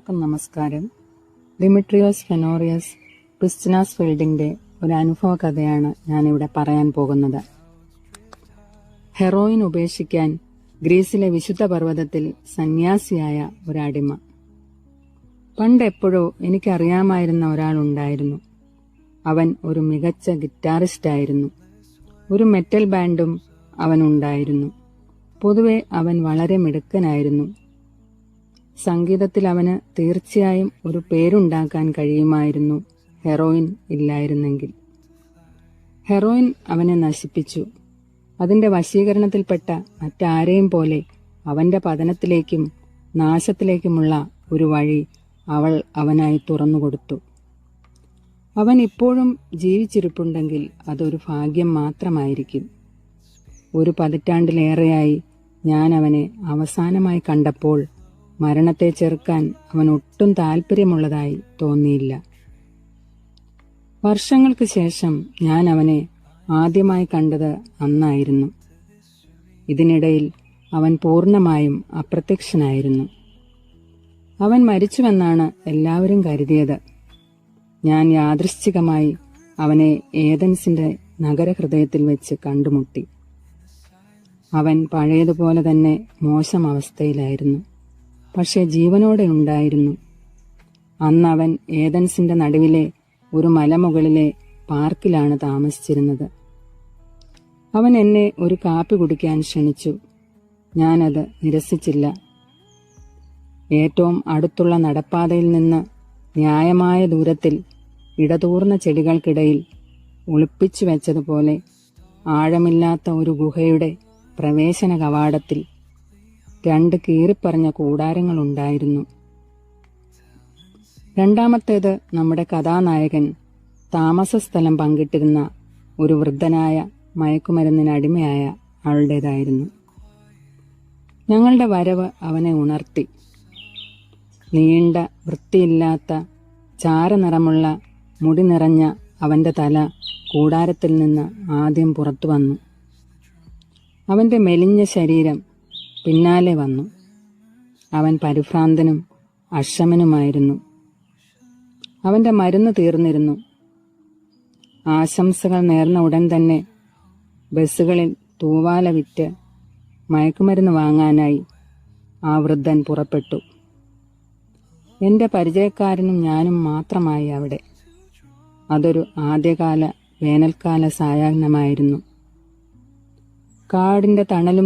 എല്ലാവർക്കും നമസ്കാരം. ഡിമിട്രിയോസ് ഫെനോറിയസ് ക്രിസ്റ്റിനാസ് ഫീൽഡിന്റെ ഒരു അനുഭവ കഥയാണ് ഞാനിവിടെ പറയാൻ പോകുന്നത്. ഹെറോയിൻ ഉപേക്ഷിക്കാൻ ഗ്രീസിലെ വിശുദ്ധ പർവതത്തിൽ സന്യാസിയായ ഒരടിമ. പണ്ടെപ്പോഴോ എനിക്കറിയാമായിരുന്ന ഒരാളുണ്ടായിരുന്നു. അവൻ ഒരു മികച്ച ഗിറ്റാറിസ്റ്റായിരുന്നു. ഒരു മെറ്റൽ ബാൻഡും അവനുണ്ടായിരുന്നു. പൊതുവെ അവൻ വളരെ മിടുക്കനായിരുന്നു. സംഗീതത്തിൽ അവന് തീർച്ചയായും ഒരു പേരുണ്ടാക്കാൻ കഴിയുമായിരുന്നു. ഹെറോയിൻ ഇല്ലായിരുന്നെങ്കിൽ. ഹെറോയിൻ അവനെ നശിപ്പിച്ചു. അതിന്റെ വശീകരണത്തിൽപ്പെട്ട മറ്റാരെയും പോലെ അവന്റെ പതനത്തിലേക്കും നാശത്തിലേക്കുമുള്ള ഒരു വഴി അവൾ അവനായി തുറന്നുകൊടുത്തു അവൻ ഇപ്പോഴും ജീവിച്ചിരിപ്പുണ്ടെങ്കിൽ അതൊരു ഭാഗ്യം മാത്രമായിരിക്കും. ഒരു പതിറ്റാണ്ടിലേറെയായി ഞാൻ അവനെ അവസാനമായി കണ്ടപ്പോൾ മരണത്തെ ചെറുക്കാൻ അവൻ ഒട്ടും താല്പര്യമുള്ളതായി തോന്നിയില്ല. വർഷങ്ങൾക്ക് ശേഷം ഞാൻ അവനെ ആദ്യമായി കണ്ടത് അന്നായിരുന്നു. ഇതിനിടയിൽ അവൻ പൂർണമായും അപ്രത്യക്ഷനായിരുന്നു. അവൻ മരിച്ചുവെന്നാണ് എല്ലാവരും കരുതിയത്. ഞാൻ യാദൃശ്ചികമായി അവനെ ഏതൻസിന്റെ നഗരഹൃദയത്തിൽ വെച്ച് കണ്ടുമുട്ടി. അവൻ പഴയതുപോലെ തന്നെ മോശം അവസ്ഥയിലായിരുന്നു. പക്ഷെ ജീവനോടെ ഉണ്ടായിരുന്നു. അന്ന് അവൻ ഏതൻസിന്റെ നടുവിലെ ഒരു മലമുകളിലെ പാർക്കിലാണ് താമസിച്ചിരുന്നത്. അവൻ എന്നെ ഒരു കാപ്പി കുടിക്കാൻ ക്ഷണിച്ചു. ഞാനത് നിരസിച്ചില്ല. ഏറ്റവും അടുത്തുള്ള നടപ്പാതയിൽ നിന്ന് ന്യായമായ ദൂരത്തിൽ ഇടതൂർന്ന ചെടികൾക്കിടയിൽ ഒളിപ്പിച്ചു വെച്ചതുപോലെ ആഴമില്ലാത്ത ഒരു ഗുഹയുടെ പ്രവേശന കവാടത്തിൽ രണ്ട് കീറിപ്പറഞ്ഞ കൂടാരങ്ങളുണ്ടായിരുന്നു. രണ്ടാമത്തേത് നമ്മുടെ കഥാനായകൻ താമസസ്ഥലം പങ്കിട്ടിരുന്ന ഒരു വൃദ്ധനായ മയക്കുമരുന്നിനടിമയായ ആളുടേതായിരുന്നു. ഞങ്ങളുടെ വരവ് അവനെ ഉണർത്തി. നീണ്ട വൃത്തിയില്ലാത്ത ചാരനിറമുള്ള മുടി നിറഞ്ഞ അവന്റെ തല കൂടാരത്തിൽ നിന്ന് ആദ്യം പുറത്തു വന്നു. അവന്റെ മെലിഞ്ഞ ശരീരം പിന്നാലെ വന്നു. അവൻ പരിഭ്രാന്തനും അക്ഷമനുമായിരുന്നു. അവന്റെ മരുന്ന് തീർന്നിരുന്നു. ആശംസകൾ നേർന്ന ഉടൻ തന്നെ ബസ്സുകളിൽ തൂവാല വിറ്റ് മയക്കുമരുന്ന് വാങ്ങാനായി ആ വൃദ്ധൻ പുറപ്പെട്ടു. എന്റെ പരിചയക്കാരനും ഞാനും മാത്രമായി അവിടെ. അതൊരു ആദ്യകാല വേനൽക്കാല സായാഹ്നമായിരുന്നു. കാടിന്റെ തണലും